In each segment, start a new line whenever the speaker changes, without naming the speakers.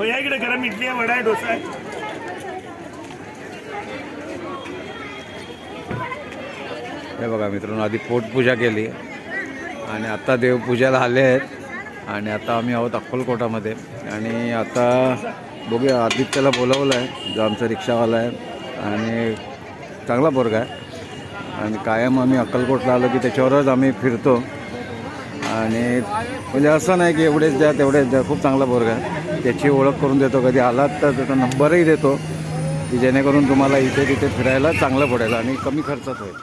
हो या इकडे गरम इडली आहे वडा आहे डोसा आहे.
हे बघा मित्रांनो आधी पोटपूजा केली. आणि आता देवपूजाला आले आहेत. आणि आता आम्ही आहोत अक्कलकोटामध्ये. आणि आता बघूया आदित्यला बोलवलं आहे जो आमचा रिक्षावाला आहे. आणि चांगला पोरगा आहे. आणि कायम आम्ही अक्कलकोटला आलो की त्याच्यावरच आम्ही फिरतो. आणि म्हणजे असं नाही की एवढेच द्या तेवढेच द्या. खूप चांगला पोरगा आहे. त्याची ओळख करून देतो. कधी आलात तर त्याचा नंबरही देतो की जेणेकरून तुम्हाला इथे तिथे फिरायला चांगलं पडेल आणि कमी खर्चात होईल.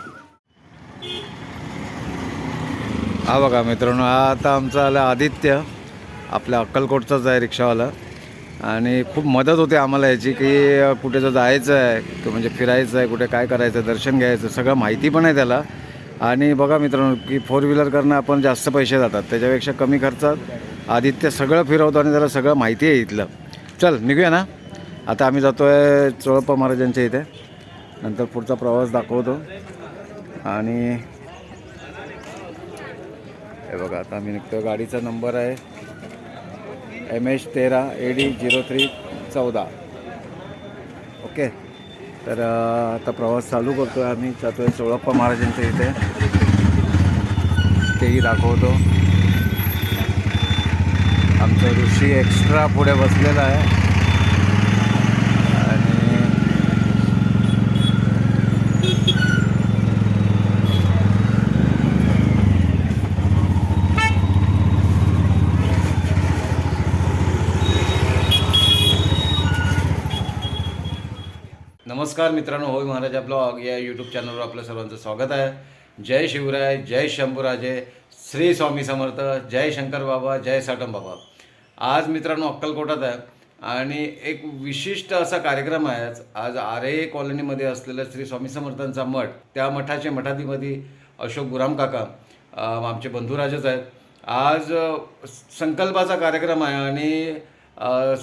हा बघा मित्रांनो हा आता आमचा आला आदित्य आपल्या अक्कलकोटचाच आहे रिक्षावाला. आणि खूप मदत होते आम्हाला याची की कुठे जर जायचं आहे की म्हणजे फिरायचं आहे कुठे काय करायचं दर्शन घ्यायचं सगळं माहिती पण आहे त्याला. आणि बघा मित्रांनो की फोर व्हीलर करणं आपण जास्त पैसे जातात त्याच्यापेक्षा कमी खर्चात आदित्य सगळं फिरवतो आणि त्याला सगळं माहिती आहे इथलं. चल निघूया ना? आता आम्ही जातो आहे चोळप्पा महाराजांच्या इथे. नंतर पुढचा प्रवास दाखवतो. आणि हे बघा आता आम्ही निघतो गाडीचा नंबर आहे एम एच तेरा ए डी झिरो थ्री चौदा. ओके? तर आता प्रवास चालू करतो आहे आम्ही. जातो आहे चोळप्पा महाराजांच्या इथे. तेही दाखवतो. ऋषी एक्स्ट्रा पुढे बसलेला आहे. आणि नमस्कार मित्रांनो होय महाराज ब्लॉग या यूट्यूब चॅनलवर आपलं सर्वांचं स्वागत आहे. जय शिवराय जय शंभूराजे श्री स्वामी समर्थ जय शंकर बाबा जय साटम बाबा. आज मित्रांनो अक्कलकोटात आहे. आणि एक विशिष्ट असा कार्यक्रम आहे. आज आरे कॉलनीमध्ये असलेलं श्री स्वामी समर्थांचा मठ त्या मठाचे मठाधिपती अशोक गुराम काका आमचे बंधुराजच आहेत. आज संकल्पाचा कार्यक्रम आहे आणि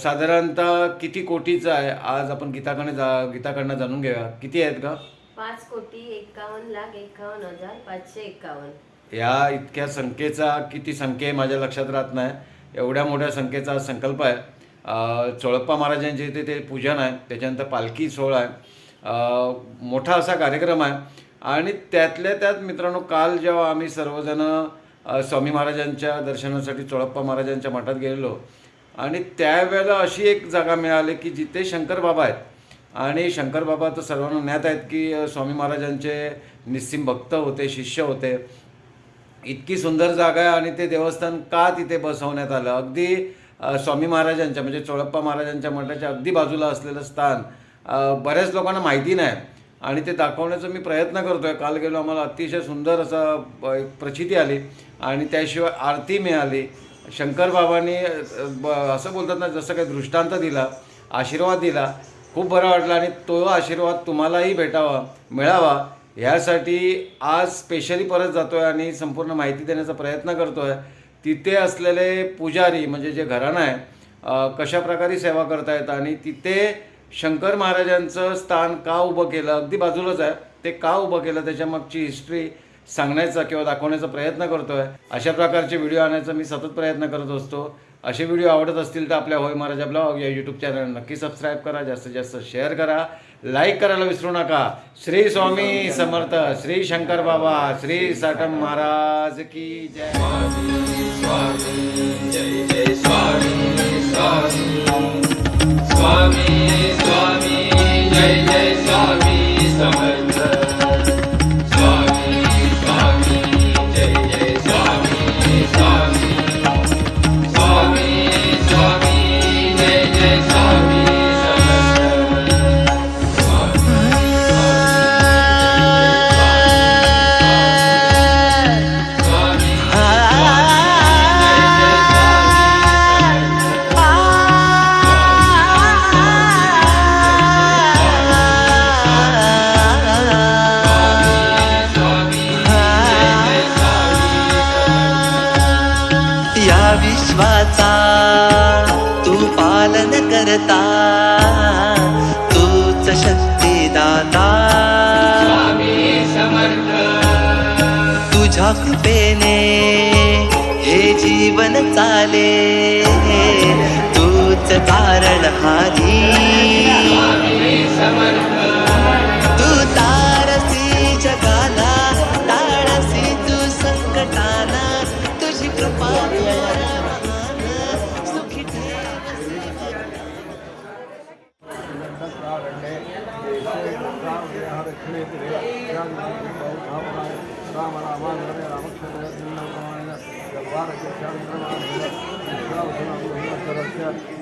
साधारणतः किती कोटीचा आहे? आज आपण गीताकडे जा गीताकडनं जाणून घेऊया. किती आहेत का
पाच कोटी एकावन्न लाख एकावन्न हजार पाचशे एकावन्न.
या इतक्या संख्येचा किती संख्या आहे माझ्या लक्षात राहत नाही. एवढ्या मोठ्या संख्येचा आज संकल्प आहे. चोळप्पा महाराजांचे इथे ते पूजन आहे. त्याच्यानंतर पालखी सोहळा आहे. मोठा असा कार्यक्रम आहे. आणि त्यातल्या त्यात मित्रांनो काल जेव्हा आम्ही सर्वजण स्वामी महाराजांच्या दर्शनासाठी चोळप्पा महाराजांच्या मठात गेलेलो. आणि त्यावेळेला अशी एक जागा मिळाली की जिथे शंकर बाबा आहेत. आणि शंकर बाबा तर सर्वांना ज्ञात आहेत की स्वामी महाराजांचे निस्सिम भक्त होते शिष्य होते. इतकी सुंदर जागा आहे आणि ते देवस्थान का तिथे बसवण्यात आलं? अगदी स्वामी महाराजांच्या म्हणजे चोळप्पा महाराजांच्या मठाच्या अगदी बाजूला असलेलं स्थान बऱ्याच लोकांना माहिती नाही. आणि ते दाखवण्याचा मी प्रयत्न करतो आहे काल गेलो आम्हाला अतिशय सुंदर असा एक प्रचिती आली. आणि त्याशिवाय आरती मिळाली. शंकर बाबांनी ब असं बोलतात ना जसं काही दृष्टांत दिला आशीर्वाद दिला खूप बरं वाटलं. आणि तो आशीर्वाद तुम्हालाही भेटावा मिळावा. ह्यासाठी आज स्पेशली परत जातो आहे आणि संपूर्ण माहिती देण्याचा प्रयत्न करतो आहे तिथे असलेले पुजारी म्हणजे जे घराणं आहे कशाप्रकारे कशा प्रकारे सेवा करतायत आणि तिथे शंकर महाराजांचं स्थान का उभं केलं अगदी बाजूलाच आहे. ते का उभं केलं त्याच्या मागची हिस्ट्री सांगण्याचा किंवा दाखवण्याचा प्रयत्न करतो आहे अशा प्रकारचे व्हिडिओ आणायचा मी सतत प्रयत्न करत असतो. असे व्हिडिओ आवडत असतील तर आपल्या होय महाराजा ब्लॉग या यूट्यूब चॅनल नक्की सबस्क्राईब करा जास्तीत जास्त शेअर करा. लाईक करायला विसरू नका. श्री स्वामी समर्थ श्री शंकर बाबा श्री साटम महाराज की जय.
स्वामी स्वामी जय जय स्वामी समर्थ.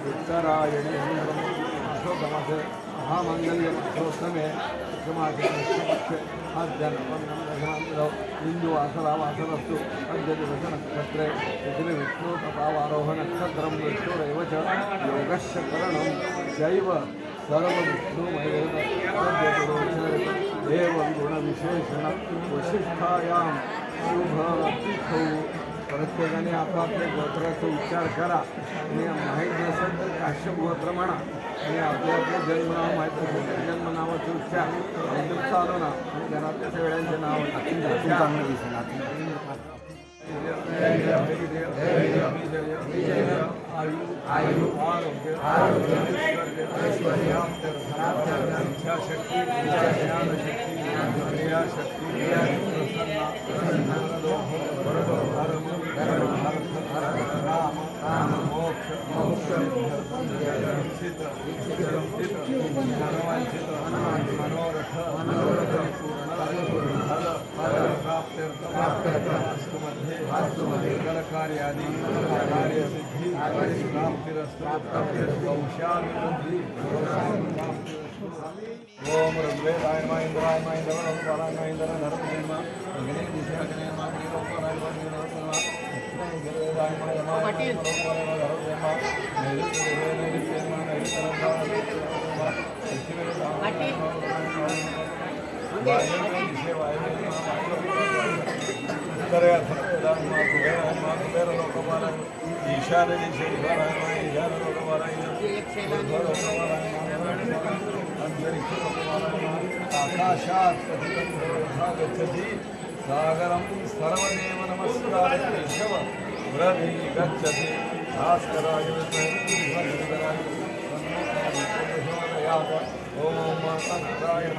उत्तरायणे अशोकमासे महामंगल्यमोत्सवे समासे कृष्णपक्षे अद्यनपन्नमदशान्तरौ इन्दुवासरावासरस्तु अद्य दिवसनक्षत्रे तिथिरे विष्णुतपावारोहनक्षत्रं विष्णुरेव च योगस्य करणं शैव सर्वविष्णुमयेन एवं गुणविशेषण वशिष्ठायां शुभतिथौ प्रत्येकाने आपापल्या गोत्राचा उच्चार करा आणि माहीत नसेल तर काश्यप गोत्र म्हणा आणि आपल्या आपल्या जन्मनाव माहीत असेल तर जन्मनावाचे उच्चार एकदम चालू ना घरातल्या सगळ्यांचे नाव चांगलं दिसेल आयु आयु आरोग्य आरोग्य ऐश्वर्य इच्छाशक्ती ज्ञानशक्ती क्रियाशक्ती प्रसन्ना धर्म धर्म राम राम मोक्ष मोक्ष दीक्षित दीक्षित हनुमानचित हनुमान मनोरथ मनोरथ पूर्ण फल फल प्राप्त्यर्थ प्राप्त्यर्थ சகலகாரியாதி காரிய சித்தி ஓம் ரகுலே ராய மாயிந்த ராய மாயிந்தவன் ஓம் பாராய மாயிந்தன நரசிம்மா அகனே திசை அகனே மாதிரி ఈశారణ ఆకాశాత్ గచ్చతి సాగరం సర్వదేవ నమస్కార కేశవ వ్రతి గచ్చతి భాస్కరాయ ఓం నారాయణ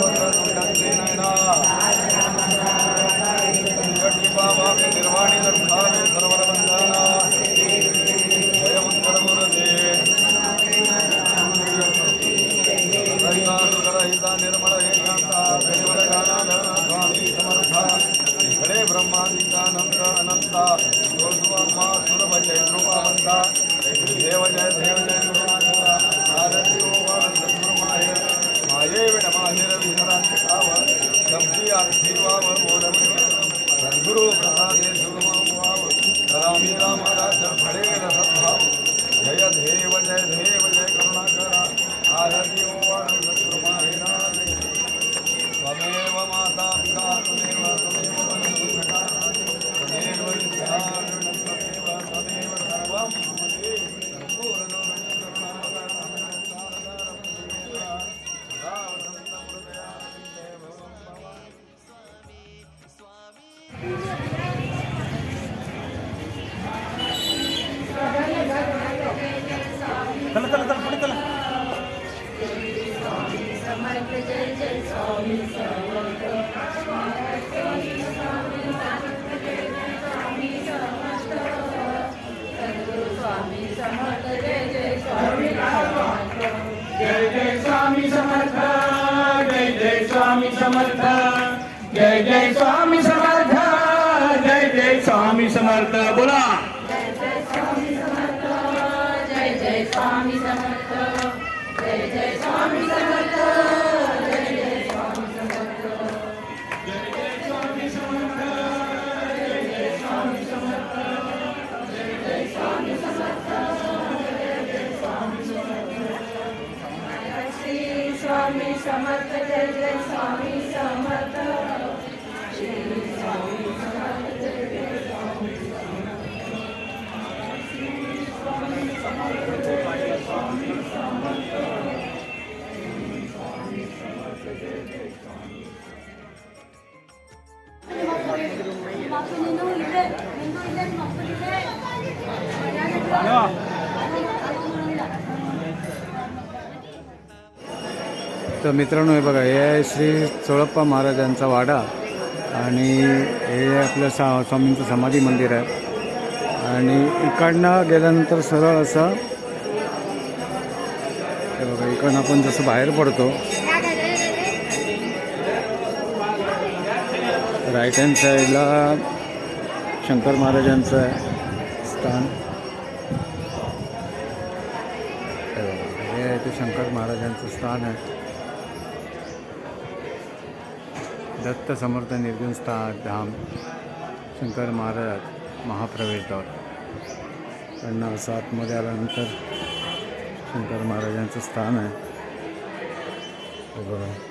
स्वामी समर्थ जय जय
स्वामी समर्थ
तर मित्रांनो हे बघा हे आहे श्री चोळप्पा महाराजांचा वाडा आणि हे आपलं सा स्वामींचं समाधी मंदिर आहे. आणि इकडनं गेल्यानंतर सरळ असं हे बघा इकडनं आपण जसं बाहेर पडतो राईट हँड साईडला शंकर महाराजांचं आहे स्थान. हे हे आहे ते शंकर महाराजांचं स्थान आहे. दत्त समर्थ निर्गुणस्था धाम शंकर महाराज महाप्रवेशद्वार त्यांना असं आतमध्ये आल्यानंतर शंकर महाराजांचं स्थान आहे. बघा.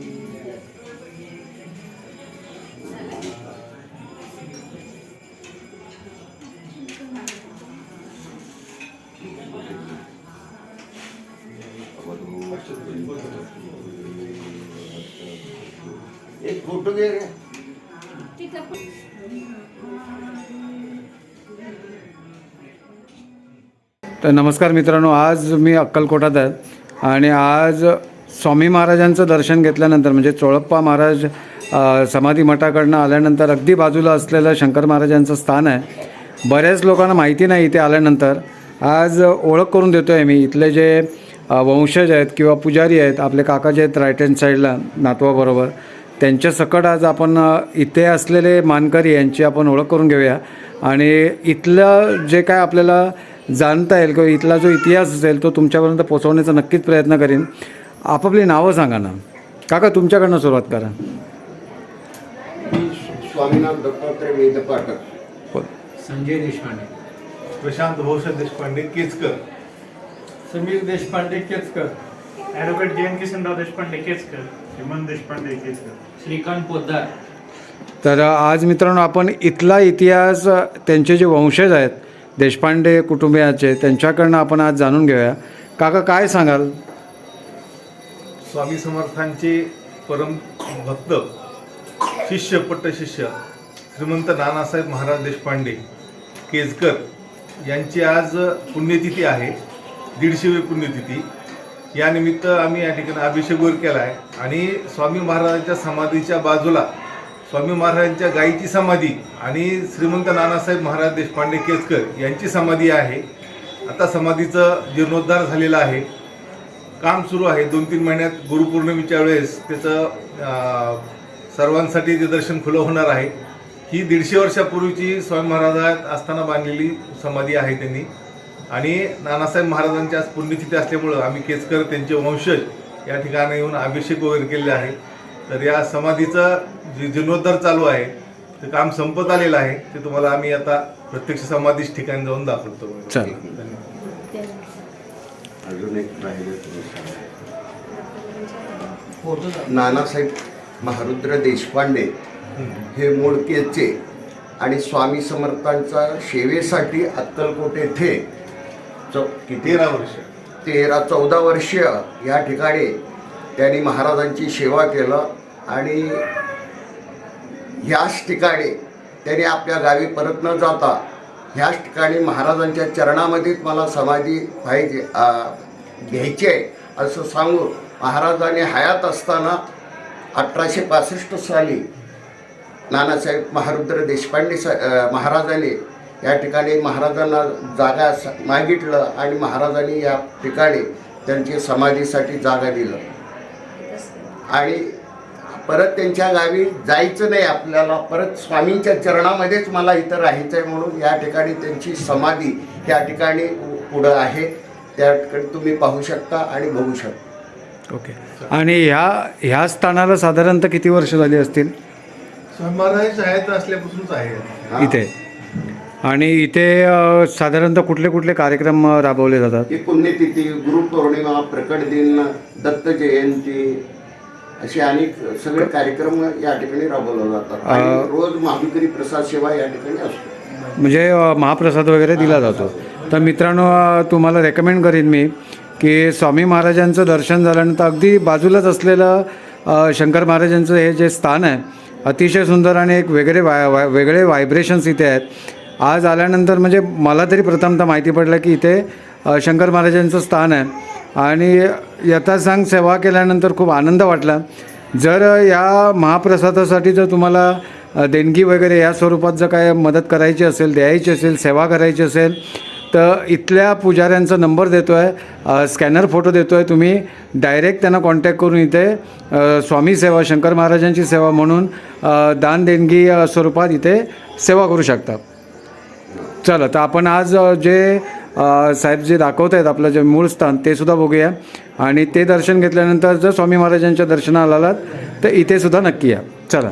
घे
तर नमस्कार मित्रांनो आज मी अक्कलकोटात आहे आणि आज स्वामी महाराजांचं दर्शन घेतल्यानंतर म्हणजे चोळप्पा महाराज समाधी मठाकडनं आल्यानंतर अगदी बाजूला असलेलं शंकर महाराजांचं स्थान आहे. बऱ्याच लोकांना माहिती नाही इथे आल्यानंतर. आज ओळख करून देतो आहे मी इथले जे वंशज आहेत किंवा पुजारी आहेत आपले काका जे आहेत राईट हँड साईडला नातवाबरोबर. त्यांच्या सकट आज आपण इथे असलेले मानकरी यांची आपण ओळख करून घेऊया. आणि इथलं जे काय आपल्याला जाणता येईल किंवा इथला जो इतिहास असेल तो तुमच्यापर्यंत पोहोचवण्याचा नक्कीच प्रयत्न करीन. आपापली नावं सांगा ना. काका तुमच्याकडनं सुरुवात करा.
स्वामीनाथ दत्तात्रय वेद पाठक.
संजय देशपांडे. प्रशांत भूषण देशपांडे केचकर. समीर देशपांडे केचकर.
ॲडव्होकेट जयंत किसनराव देशपांडे केचकर. हेमंत देशपांडे केचकर.
श्रीकांत पोद्दार.
तर आज मित्रांनो आपण इथला इतिहास त्यांचे जे वंशज आहेत देशपांडे कुटुंबियाचे त्यांच्याकडनं आपण आज जाणून घेऊया. काका काय सांगाल?
स्वामी समर्थांचे परम भक्त शिष्य पट्टशिष्य श्रीमंत नानासाहेब महाराज देशपांडे केजकर यांची आज पुण्यतिथी आहे दीडशेवी पुण्यतिथी. यानिमित्त आम्ही या ठिकाणी अभिषेक वर केला आहे आणि स्वामी महाराजांच्या समाधीच्या बाजूला स्वामी महाराजांच्या गायीची समाधी आणि श्रीमंत नानासाहेब महाराज देशपांडे केसकर यांची समाधी आहे. आता समाधीचं जीर्णोद्धार झालेला आहे. काम सुरू आहे. दोन तीन महिन्यात गुरुपौर्णिमेच्या वेळेस त्याचं सर्वांसाठी ते दर्शन खुलं होणार आहे. ही दीडशे वर्षापूर्वीची स्वामी महाराजात असताना बांधलेली समाधी आहे त्यांनी. आणि नानासाहेब महाराजांची आज पुण्यतिथी असल्यामुळं आम्ही केचकर त्यांचे वंशज या ठिकाणी येऊन अभिषेक वगैरे केलेले आहे. तर या समाधीचं जे जीर्णोद्धार चालू आहे ते काम संपत आलेलं आहे ते तुम्हाला आम्ही आता प्रत्यक्ष समाधीच ठिकाणी जाऊन दाखवतो.
अजून एक. नानासाहेब महारुद्र देशपांडे हे मूळ केचे आणि स्वामी समर्थांच्या सेवेसाठी अक्कलकोट येथे चौ
तेरा वर्ष.
तेरा चौदा वर्ष या ठिकाणी त्यांनी महाराजांची सेवा केलं आणि ह्याच ठिकाणी त्यांनी आपल्या गावी परत न जाता ह्याच ठिकाणी महाराजांच्या चरणामध्येच मला समाधी पाहिजे घ्यायची आहे असं सांगून महाराजांनी हयात असताना अठराशे पासष्ट साली नानासाहेब महारुद्र देशपांडे सा महाराजांनी या ठिकाणी महाराजांना जागा स- मागितलं आणि महाराजांनी या ठिकाणी त्यांची समाधीसाठी जागा दिलं. आणि परत त्यांच्या गावी जायचं नाही आपल्याला परत स्वामींच्या चरणामध्येच मला इथं राहायचं आहे म्हणून या ठिकाणी त्यांची समाधी या ठिकाणी पुढं आहे. त्या ठिकाणी तुम्ही पाहू शकता आणि बघू शकता.
ओके. आणि ह्या ह्या स्थानाला साधारणतः किती वर्ष झाली असतील?
स्वामी महाराजांच्या हयात असल्यापासूनच आहे.
इथे. आणि इथे अ, साधारणतः कुठले कुठले कार्यक्रम अ, राबवले जातात?
ही पुण्यतिथी गुरुपौर्णिमा प्रकट दिन दत्त जयंती असे अनेक सगळे कार्यक्रम या ठिकाणी राबवले जातात. आणि रोज महाविकरी प्रसाद सेवा या ठिकाणी असतो.
म्हणजे अ, महाप्रसाद वगैरे दिला जातो. तर मित्रांनो अ, तुम्हाला रेकमेंड करीन मी की स्वामी महाराजांचं दर्शन झाल्यानंतर अगदी बाजूलाच असलेलं अ, शंकर महाराजांचं हे जे स्थान आहे अतिशय सुंदर आणि एक वेगळे वाय वाय वेगळे व्हायब्रेशन्स इथे आहेत. आज आल्यानंतर म्हणजे मला तरी प्रथमतः माहिती पडलं की इथे शंकर महाराजांचं स्थान आहे. आणि यथासांग सेवा केल्यानंतर खूप आनंद वाटला. जर या महाप्रसादासाठी जर तुम्हाला देणगी वगैरे या स्वरूपात जर काय मदत करायची असेल द्यायची असेल सेवा करायची असेल तर इथल्या पुजाऱ्यांचा नंबर देतो आहे स्कॅनर फोटो देतो आहे तुम्ही डायरेक्ट त्यांना कॉन्टॅक्ट करून इथे स्वामी सेवा शंकर महाराजांची सेवा म्हणून दान देणगी स्वरूपात इथे सेवा करू शकता. चला तर आपण आज जे साहेब जे दाखवत आहेत आपलं जे मूळ स्थान ते सुद्धा बघूया. आणि ते दर्शन घेतल्यानंतर जर स्वामी महाराजांच्या दर्शनाला आलात तर इथे सुद्धा नक्की या. चला.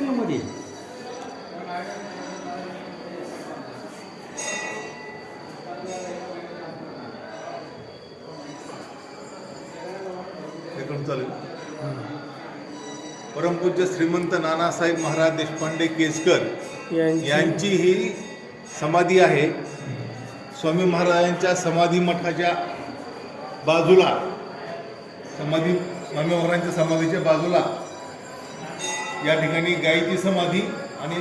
परमपूज्य श्रीमंत नानासाहेब महाराज देशपांडे केसकर यांची ही समाधी आहे. स्वामी महाराजांच्या समाधी मठाच्या बाजूला समाधी स्वामी महाराजांच्या समाधीच्या बाजूला या ठिकाणी गायीची समाधी आणि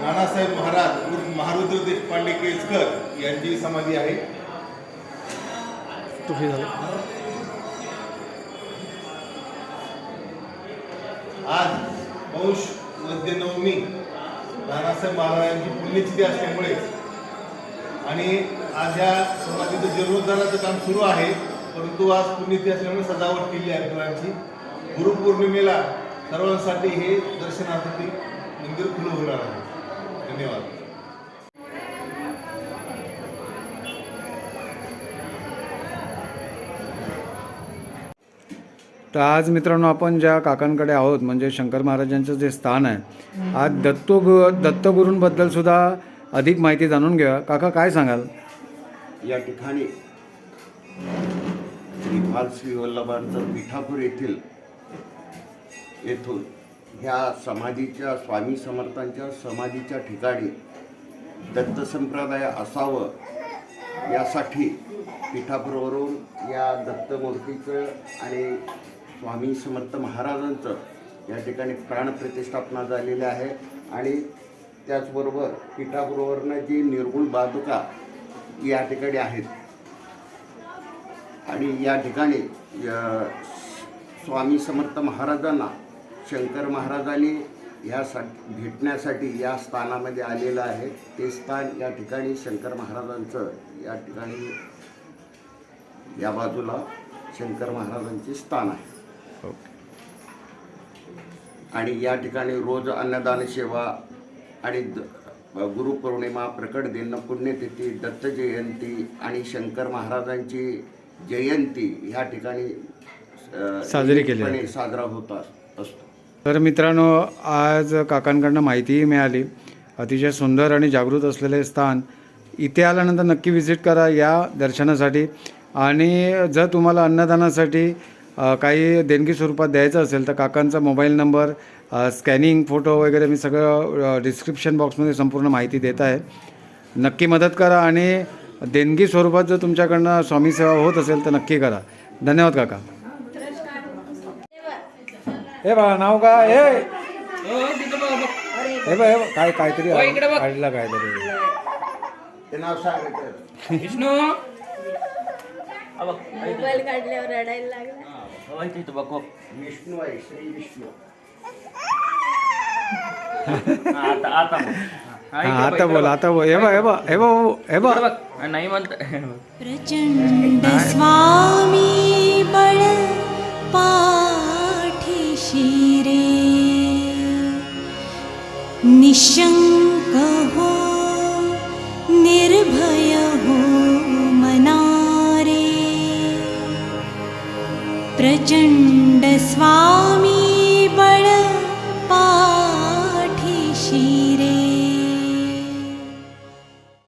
नानासाहेब महाराज उर्फ महारुद्र देशपांडे केसकर यांची समाधी आहे. आज पौष मध्य नवमी नानासाहेब महाराजांची पुण्यतिथी असल्यामुळे आणि आज या समाधीचं जीर्णोद्धाराचं काम सुरू आहे परंतु आज पुण्यतिथी असल्यामुळे सजावट केली आहे फुलांची गुरुपौर्णिमेला सर्वांसाठी हे दर्शनासाठी मंदिर खुलं होणार आहे. धन्यवाद.
तर आज मित्रांनो आपण ज्या काकांकडे आहोत म्हणजे शंकर महाराजांचं जे स्थान आहे आज दत्तो दत्तगुरूंबद्दल सुद्धा अधिक माहिती जाणून घ्या काका काय सांगाल?
या ठिकाणी श्री श्री वल्लभांचं पिठापूर येथील येथून ह्या समाधीच्या स्वामी समर्थांच्या समाधीच्या ठिकाणी दत्त संप्रदाय असावं यासाठी पिठापूरवरून या दत्तमूर्तीचं आणि स्वामी समर्थ महाराजांचं या ठिकाणी प्राणप्रतिष्ठापना झालेली आहे. आणि त्याचबरोबर पीठाबरोबरनं जी निर्गुण बाजुका या ठिकाणी आहेत. आणि या ठिकाणी स्वामी समर्थ महाराजांना शंकर महाराजांनी ह्यासाठी भेटण्यासाठी या स्थानामध्ये आलेलं आहे. ते स्थान या ठिकाणी शंकर महाराजांचं या ठिकाणी या बाजूला शंकर महाराजांचे स्थान आहे. आणि या ठिकाणी रोज अन्नदान सेवा आणि गुरुपौर्णिमा प्रकट दिन पुण्यतिथी दत्त जयंती आणि शंकर महाराजांची जयंती ह्या ठिकाणी
साजरी केली
साजरा होत अस- असतो.
तर मित्रांनो आज काकांकडनं माहितीही मिळाली. अतिशय सुंदर आणि जागृत असलेले स्थान. इथे आल्यानंतर नक्की व्हिजिट करा या दर्शनासाठी. आणि जर तुम्हाला अन्नदानासाठी काही देणगी स्वरूपात द्यायचं असेल तर काकांचा मोबाईल नंबर स्कॅनिंग फोटो वगैरे मी सगळं डिस्क्रिप्शन बॉक्समध्ये संपूर्ण माहिती देत आहे. नक्की मदत करा आणि देणगी स्वरूपात जर तुमच्याकडनं स्वामी सेवा होत असेल तर नक्की करा. धन्यवाद काका. हे बघा नाव काय? हे! हे बघ हे बघ, काय काहीतरी काढला काहीतरी.
मोबाईल काढल्यावर रडायला लागला.
विष्णू आहे श्री विष्णू
हा आता बोल आता बोल हे बघ हे बघ हे बघ हे बघ
नाही म्हणत
प्रचंड स्वामी बळ पाठीशी रे निशंक हो निर्भय प्रचण्डस्वामी।